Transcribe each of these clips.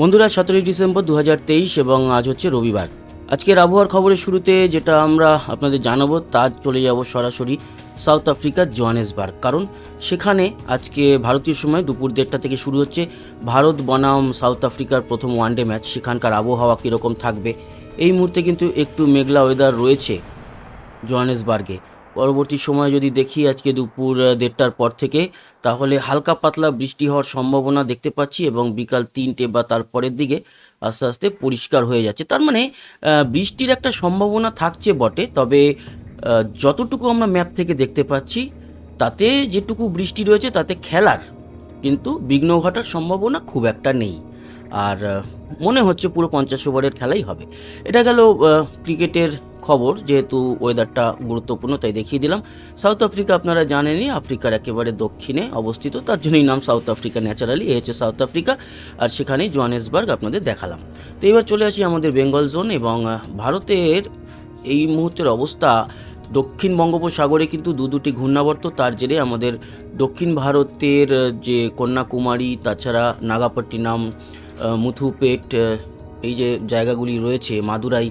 বন্ধুরা, সতেরোই ডিসেম্বর দু হাজার তেইশ এবং আজ হচ্ছে রবিবার। আজকের আবহাওয়ার খবরের শুরুতে যেটা আমরা আপনাদের জানাব, তা চলে যাব সরাসরি সাউথ আফ্রিকার জোহানেসবার্গ। কারণ সেখানে আজকে ভারতীয় সময় দুপুর দেড়টা থেকে শুরু হচ্ছে ভারত বনাম সাউথ আফ্রিকার প্রথম ওয়ানডে ম্যাচ। সেখানকার আবহাওয়া কীরকম থাকবে? এই মুহূর্তে কিন্তু একটু মেঘলা ওয়েদার রয়েছে জোহানেসবার্গে। পরবর্তী সময় যদি দেখি আজকে দুপুর দেড়টার পর থেকে, তাহলে হালকা পাতলা বৃষ্টি হওয়ার সম্ভাবনা দেখতে পাচ্ছি এবং বিকাল তিনটে বা তার পরের দিকে আস্তে আস্তে পরিষ্কার হয়ে যাচ্ছে। তার মানে বৃষ্টির একটা সম্ভাবনা থাকছে বটে, তবে যতটুকু আমরা ম্যাপ থেকে দেখতে পাচ্ছি, তাতে যেটুকু বৃষ্টি রয়েছে তাতে খেলার কিন্তু বিঘ্ন ঘটার সম্ভাবনা খুব একটা নেই। আর মনে হচ্ছে পুরো পঞ্চাশ ওভারের খেলাই হবে। এটা গেল ক্রিকেটের খবর, যেহেতু ওয়েদারটা গুরুত্বপূর্ণ, তাই দেখিয়ে দিলাম। সাউথ আফ্রিকা আপনারা জানেনই, আফ্রিকার একেবারে দক্ষিণে অবস্থিত, তার জন্যই নাম সাউথ আফ্রিকা ন্যাচারালি এই হচ্ছে সাউথ আফ্রিকা আর সেখানেই জোহানেসবার্গ আপনাদের দেখালাম। তো এবার চলে আসি আমাদের বেঙ্গল জোন এবং ভারতের এই মুহূর্তের অবস্থা, দক্ষিণ বঙ্গোপসাগরে কিন্তু দু দুটি ঘূর্ণাবর্ত, তার জেরে আমাদের দক্ষিণ ভারতের যে কন্যাকুমারী, তাছাড়া নাগাপট্টিনাম মুথুপেট এই যে জায়গাগুলি রয়েছে, মাদুরাই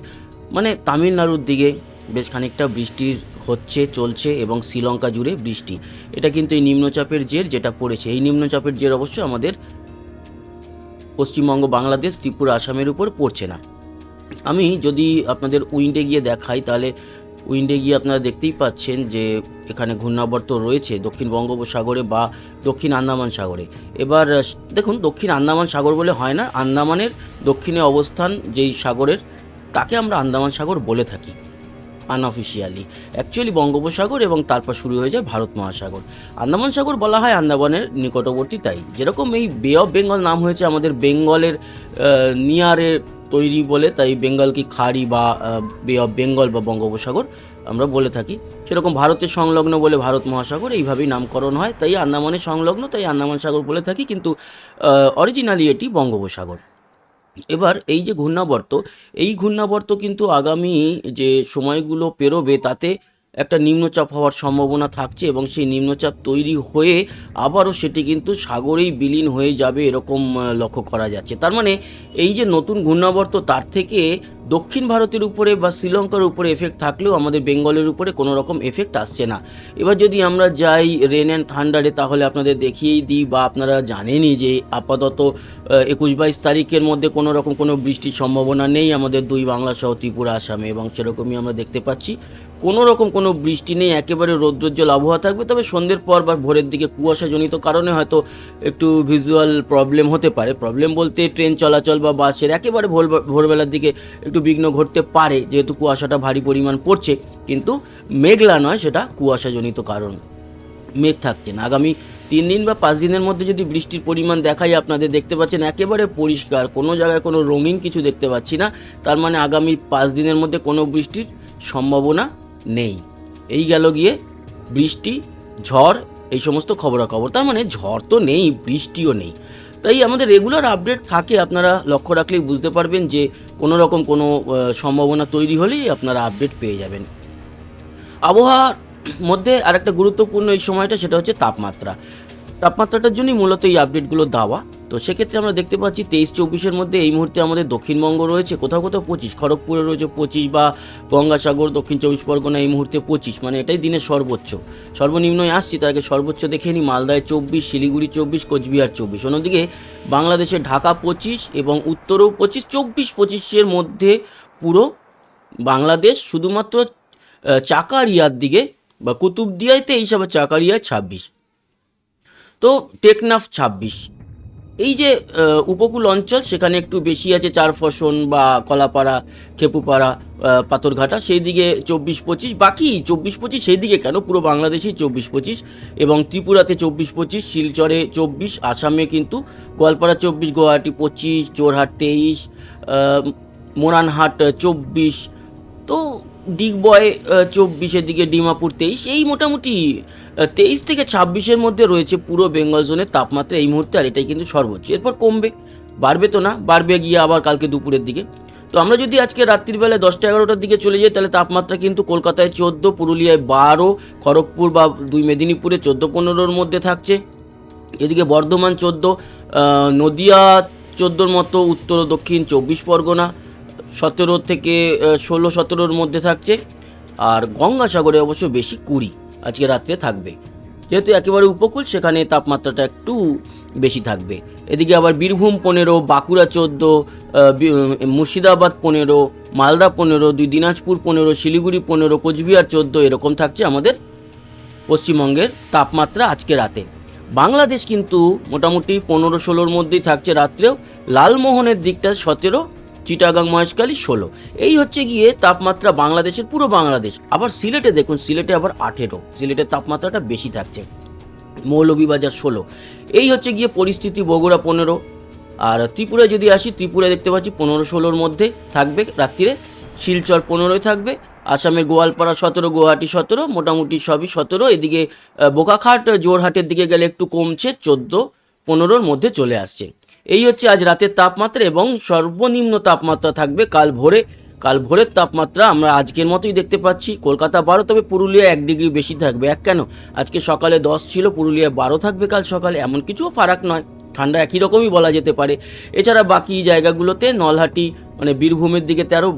মানে তামিলনাড়ুর দিকে বেশ খানিকটা বৃষ্টির হচ্ছে, চলছে এবং শ্রীলঙ্কা জুড়ে বৃষ্টি। এটা কিন্তু এই নিম্নচাপের জের যেটা পড়েছে। এই নিম্নচাপের জের অবশ্য আমাদের পশ্চিমবঙ্গ, বাংলাদেশ, ত্রিপুরা, আসামের উপর পড়ছে না। আমি যদি আপনাদের উইন্ডে গিয়ে দেখাই, তাহলে উইন্ডে গিয়ে আপনারা দেখতেই পাচ্ছেন যে এখানে ঘূর্ণাবর্ত রয়েছে দক্ষিণ বঙ্গোপসাগরে বা দক্ষিণ আন্দামান সাগরে। এবার, দেখুন, দক্ষিণ আন্দামান সাগর বলে হয় না। আন্দামানের দক্ষিণে অবস্থান যেই সাগরের তাকে আমরা আন্দামান সাগর বলে থাকি আনঅফিসিয়ালি অ্যাকচুয়ালি বঙ্গোপসাগর এবং তারপর শুরু হয়ে যায় ভারত মহাসাগর। আন্দামান সাগর বলা হয় আন্দামানের নিকটবর্তী তাই। যেরকম এই বে অফ বেঙ্গল নাম হয়েছে আমাদের বেঙ্গলের নিয়ারে তৈরি বলে, তাই বেঙ্গল কি খাড়ি বা বে অফ বেঙ্গল বা বঙ্গোপসাগর আমরা বলে থাকি। সেরকম ভারতের সংলগ্ন বলে ভারত মহাসাগর এইভাবেই নামকরণ হয়। তাই আন্দামানের সংলগ্ন, তাই আন্দামান সাগর বলে থাকি, কিন্তু অরিজিনালি এটি বঙ্গোপসাগর। এবার এই যে ঘূর্ণাবর্ত এই ঘূর্ণাবর্ত কিন্তু আগামী যে সময়গুলো পেরোবে তাতে একটা নিম্নচাপ হওয়ার সম্ভাবনা থাকছে এবং সেই নিম্নচাপ তৈরি হয়ে আবারও সেটি কিন্তু সাগরেই বিলীন হয়ে যাবে এরকম লক্ষ্য করা যাচ্ছে। তার মানে এই যে নতুন ঘূর্ণাবর্ত, তার থেকে দক্ষিণ ভারতের উপরে বা শ্রীলঙ্কার উপরে এফেক্ট থাকলেও আমাদের বেঙ্গলের উপরে কোনো রকম এফেক্ট আসছে না। এবার যদি আমরা যাই রেন অ্যান্ড থান্ডারে তাহলে আপনাদের দেখিয়েই দিই বা আপনারা জানেনই যে আপাতত একুশ বাইশ তারিখের মধ্যে কোনো রকম কোনো বৃষ্টির সম্ভাবনা নেই আমাদের দুই বাংলা সহ ত্রিপুরা, আসামে এবং সেরকমই আমরা দেখতে পাচ্ছি। কোনো রকম কোনো বৃষ্টি নেই, একেবারে রৌদ্রোজ্জ্বল আবহাওয়া থাকবে, তবে সন্ধ্যের পর বা ভোরের দিকে কুয়াশাজনিত কারণে হয়তো একটু ভিজুয়াল প্রবলেম হতে পারে। প্রবলেম বলতে ট্রেন চলাচল বা বাসের একেবারে ভোর ভোরবেলার দিকে একটু বিঘ্ন ঘটতে পারে, যেহেতু কুয়াশাটা ভারী পরিমাণ পড়ছে, কিন্তু মেঘলা নয় সেটা কুয়াশাজনিত কারণ। মেঘ থাকছে না। আগামী তিন দিন বা পাঁচ দিনের মধ্যে যদি বৃষ্টির পরিমাণ দেখাই আপনাদের দেখতে পাচ্ছেন, একেবারে পরিষ্কার, কোনো জায়গায় কোনো রঙিন কিছু দেখতে পাচ্ছি না। তার মানে আগামী পাঁচ দিনের মধ্যে কোনো বৃষ্টির সম্ভাবনা নেই। এই গেল গিয়ে বৃষ্টি, ঝড়, এই সমস্ত খবরাখবর। তার মানে ঝড় তো নেই, বৃষ্টিও নেই। তাই আমাদের রেগুলার আপডেট থাকে, আপনারা লক্ষ্য রাখলেই বুঝতে পারবেন যে কোনো রকম কোনো সম্ভাবনা তৈরি হলেই আপনারা আপডেট পেয়ে যাবেন। আবহাওয়ার মধ্যে আরেকটা গুরুত্বপূর্ণ এই সময়টা সেটা হচ্ছে তাপমাত্রা। তাপমাত্রাটার জন্যই মূলত এই আপডেটগুলো দেওয়া। তো সেক্ষেত্রে আমরা দেখতে পাচ্ছি তেইশ চব্বিশের মধ্যে এই মুহূর্তে আমাদের দক্ষিণবঙ্গ রয়েছে, কোথাও কোথাও পঁচিশ, খড়গপুরে রয়েছে পঁচিশ বা গঙ্গাসাগর, দক্ষিণ চব্বিশ পরগনা এই মুহূর্তে পঁচিশ মানে এটাই দিনের সর্বোচ্চ। সর্বনিম্নই আসছি, তার আগে সর্বোচ্চ দেখে নিই, মালদায় চব্বিশ, শিলিগুড়ি চব্বিশ, কোচবিহার চব্বিশ। অন্যদিকে বাংলাদেশে ঢাকা পঁচিশ এবং উত্তরেও পঁচিশ, চব্বিশ পঁচিশের মধ্যে পুরো বাংলাদেশ শুধুমাত্র চাকারিয়ার দিকে বা কুতুবদিয়াতে এই সব চাকারিয়ায় ছাব্বিশ। তো টেকনাফ ছাব্বিশ। এই যে উপকূল অঞ্চল, সেখানে একটু বেশি আছে চার ফসন বা কলাপাড়া, খেপুপাড়া পাথরঘাটা সেই দিকে চব্বিশ পঁচিশ। বাকি চব্বিশ পঁচিশ সেই দিকে কেন? পুরো বাংলাদেশেই চব্বিশ পঁচিশ এবং ত্রিপুরাতে চব্বিশ পঁচিশ, শিলচরে চব্বিশ, আসামে কিন্তু গোয়ালপাড়া চব্বিশ, গুয়াহাটি পঁচিশ জোরহাট তেইশ মোরানহাট চব্বিশ। তো ডিগবয় চব্বিশের দিকে ডিমাপুর তেইশ। এই মোটামুটি তেইশ থেকে ছাব্বিশের মধ্যে রয়েছে পুরো বেঙ্গল জোনের তাপমাত্রা এই মুহূর্তে, আর এটাই কিন্তু সর্বোচ্চ। এরপর কমবে, বাড়বে তো না, বাড়বে গিয়ে আবার কালকে দুপুরের দিকে। তো আমরা যদি আজকে রাত্রিবেলায় দশটা এগারোটার দিকে চলে যাই, তাহলে তাপমাত্রা কিন্তু কলকাতায় চোদ্দ, পুরুলিয়ায় বারো, খড়গপুর বা দুই মেদিনীপুরে চোদ্দ, পনেরোর মধ্যে থাকছে। এদিকে বর্ধমান চোদ্দ নদিয়া চোদ্দোর মতো, উত্তর দক্ষিণ চব্বিশ পরগনা সতেরো থেকে ষোলো, সতেরোর মধ্যে থাকছে। আর গঙ্গাসাগরে অবশ্য বেশি কুড়ি আজকে রাত্রে থাকবে। যেহেতু একেবারে উপকূল, সেখানে তাপমাত্রাটা একটু বেশি থাকবে। এদিকে আবার বীরভূম পনেরো, বাঁকুড়া চোদ্দ মুর্শিদাবাদ পনেরো, মালদা পনেরো, দুই দিনাজপুর পনেরো, শিলিগুড়ি পনেরো, কোচবিহার চোদ্দ এরকম থাকছে আমাদের পশ্চিমবঙ্গের তাপমাত্রা আজকে রাতে। বাংলাদেশ কিন্তু মোটামুটি পনেরো, ষোলোর মধ্যেই থাকছে রাত্রেও। লালমোহনের দিকটা সতেরো চিটাগাং মহেশখালী ষোলো। এই হচ্ছে গিয়ে তাপমাত্রা বাংলাদেশের পুরো বাংলাদেশ। আবার সিলেটে দেখুন, সিলেটে আবার আঠেরো। সিলেটের তাপমাত্রাটা বেশি থাকছে। মৌলভীবাজার ষোলো। এই হচ্ছে গিয়ে পরিস্থিতি, বগুড়া পনেরো। আর ত্রিপুরায় যদি আসি, ত্রিপুরায় দেখতে পাচ্ছি পনেরো ষোলোর মধ্যে থাকবে রাত্রিরে। শিলচর পনেরোই থাকবে, আসামের গোয়ালপাড়া সতেরো, গুয়াহাটি সতেরো, মোটামুটি সবই সতেরো। এদিকে বোকাখাট, জোরহাটের দিকে গেলে একটু কমছে, চোদ্দ, পনেরোর মধ্যে চলে আসছে। এই হচ্ছে আজ রাতের তাপমাত্রা এবং সর্বনিম্ন তাপমাত্রা থাকবে কাল ভোরে। কাল ভোরের তাপমাত্রা আমরা আজকের মতোই দেখতে পাচ্ছি। কলকাতা বারো, তবে পুরুলিয়া এক ডিগ্রি বেশি থাকবে। এক কেন? আজকে সকালে দশ ছিল পুরুলিয়ায় বারো থাকবে কাল সকালে। এমন কিছুও ফারাক নয়। ঠান্ডা একই রকমই বলা যেতে পারে। এছাড়া বাকি জায়গাগুলোতে নলহাটি মানে বীরভূমের দিকে তেরো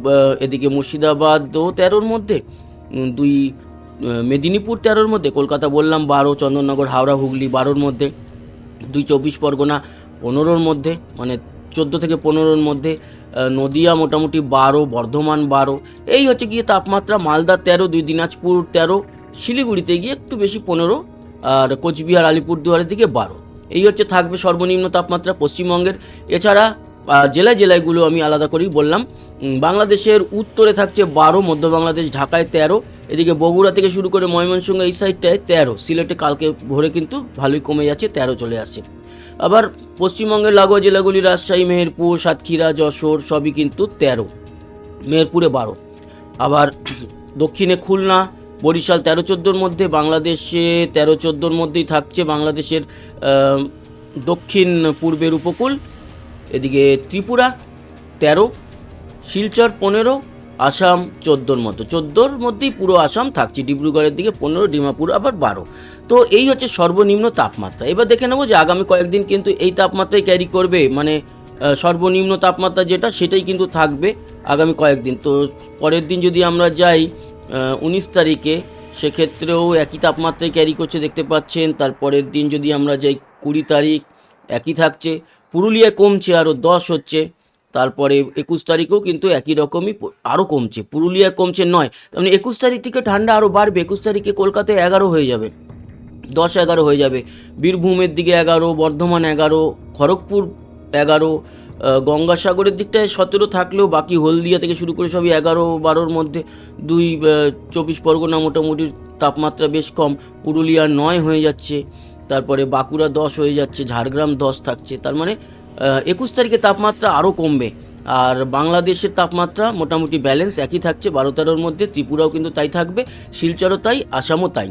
এদিকে মুর্শিদাবাদও তেরোর মধ্যে দুই মেদিনীপুর তেরোর মধ্যে, কলকাতা বললাম বারো, চন্দননগর, হাওড়া, হুগলি বারোর মধ্যে, দুই চব্বিশ পরগনা পনেরোর মধ্যে মানে চোদ্দ থেকে পনেরোর মধ্যে নদিয়া মোটামুটি বারো, বর্ধমান বারো, এই হচ্ছে গিয়ে তাপমাত্রা মালদা তেরো, দুই দিনাজপুর তেরো, শিলিগুড়িতে গিয়ে একটু বেশি পনেরো, আর কোচবিহার, আলিপুরদুয়ারের দিকে বারো। এই হচ্ছে থাকবে সর্বনিম্ন তাপমাত্রা পশ্চিমবঙ্গের। এছাড়া জেলায় জেলাগুলো আমি আলাদা করেই বললাম বাংলাদেশের উত্তরে থাকছে বারো, মধ্য বাংলাদেশ ঢাকায় তেরো, এদিকে বগুড়া থেকে শুরু করে ময়মনসিংহ এই সাইডটায় তেরো, সিলেটে কালকে ভোরে কিন্তু ভালোই কমে যাচ্ছে, তেরো চলে আসছে। আবার পশ্চিমবঙ্গের লাগোয়া জেলাগুলি রাজশাহী, মেহেরপুর, সাতক্ষীরা, যশোর সবই কিন্তু তেরো, মেহেরপুরে বারো। আবার দক্ষিণে খুলনা, বরিশাল তেরো চোদ্দোর মধ্যে, বাংলাদেশে তেরো চোদ্দোর মধ্যেই থাকছে বাংলাদেশের দক্ষিণ পূর্বের উপকূল, এদিকে ত্রিপুরা তেরো, শিলচর পনেরো, আসাম চোদ্দোর মতো। চোদ্দোর মধ্যেই পুরো আসাম থাকছে, ডিব্রুগড়ের দিকে পনেরো, ডিমাপুর আবার বারো। তো এই হচ্ছে সর্বনিম্ন তাপমাত্রা। এবার দেখে নেব যে আগামী কয়েকদিন কিন্তু এই তাপমাত্রাই ক্যারি করবে মানে সর্বনিম্ন তাপমাত্রা যেটা, সেটাই কিন্তু থাকবে আগামী কয়েকদিন। তো পরের দিন যদি আমরা যাই উনিশ তারিখে, সেক্ষেত্রেও একই তাপমাত্রায় ক্যারি করছে দেখতে পাচ্ছেন। তারপরের দিন যদি আমরা যাই কুড়ি তারিখ, একই থাকছে। পুরুলিয়ায় কমছে, আরও দশ হচ্ছে। তারপরে একুশ তারিখেও কিন্তু একই রকমই আরও কমছে। পুরুলিয়ায় কমছে নয়। তার মানে একুশ তারিখ থেকে ঠান্ডা আরও বাড়বে। একুশ তারিখে কলকাতায় এগারো হয়ে যাবে। দশ এগারো হয়ে যাবে। বীরভূমের দিকে এগারো, বর্ধমান এগারো, খড়গপুর এগারো গঙ্গাসাগরের দিকটায় সতেরো থাকলেও বাকি হলদিয়া থেকে শুরু করে সবই এগারো, বারোর মধ্যে দুই চব্বিশ পরগনা মোটামুটি তাপমাত্রা বেশ কম। পুরুলিয়া নয় হয়ে যাচ্ছে, তারপরে বাঁকুড়া দশ হয়ে যাচ্ছে, ঝাড়গ্রাম দশ থাকছে। তার মানে একুশ তারিখে তাপমাত্রা আরও কমবে। আর বাংলাদেশের তাপমাত্রা মোটামুটি ব্যালেন্স একই থাকছে, বারো তেরোর মধ্যে, ত্রিপুরাও কিন্তু তাই থাকবে, শিলচরও তাই, আসামও তাই।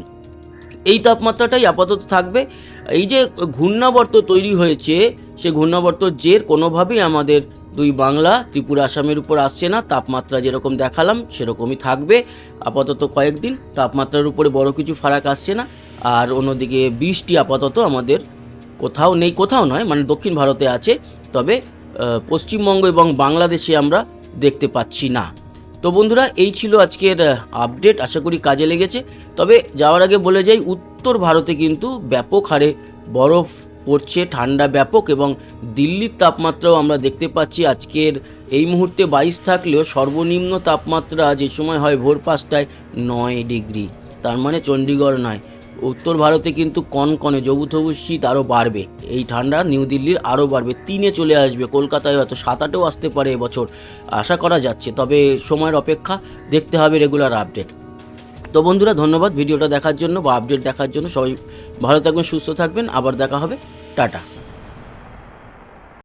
এই তাপমাত্রাটাই আপাতত থাকবে। এই যে ঘূর্ণাবর্ত তৈরি হয়েছে, সে ঘূর্ণাবর্ত জের কোনোভাবেই আমাদের দুই বাংলা, ত্রিপুরা, আসামের উপর আসছে না। তাপমাত্রা যেরকম দেখালাম, সেরকমই থাকবে। আপাতত কয়েকদিন তাপমাত্রার উপরে বড় কিছু ফারাক আসছে না। আর অন্যদিকে বৃষ্টি আপাতত আমাদের কোথাও নেই, কোথাও নয় মানে দক্ষিণ ভারতে আছে। তবে পশ্চিমবঙ্গ এবং বাংলাদেশে আমরা দেখতে পাচ্ছি না। তো বন্ধুরা, এই ছিল আজকের আপডেট আশা করি কাজে লেগেছে। তবে যাওয়ার আগে বলে যাই, উত্তর ভারতে কিন্তু ব্যাপক হারে বরফ পড়ছে, ঠান্ডা ব্যাপক এবং দিল্লির তাপমাত্রাও আমরা দেখতে পাচ্ছি। আজকের এই মুহূর্তে বাইশ থাকলেও সর্বনিম্ন তাপমাত্রা যে সময় হয় ভোর পাঁচটায় নয় ডিগ্রি। তার মানে চণ্ডীগড় নয়। উত্তর ভারতে কিন্তু কনকনে জবুথবু শীত আরও বাড়বে। এই ঠান্ডা নিউ দিল্লির আরও বাড়বে। তিনে চলে আসবে। কলকাতায় হয়তো সাত আটেও আসতে পারে এবছর। আশা করা যাচ্ছে। তবে সময়ের অপেক্ষা দেখতে হবে রেগুলার আপডেট। তো বন্ধুরা, ধন্যবাদ ভিডিওটা দেখার জন্য বা আপডেট দেখার জন্য। সবাই ভালো থাকবেন, সুস্থ থাকবেন। আবার দেখা হবে। টাটা।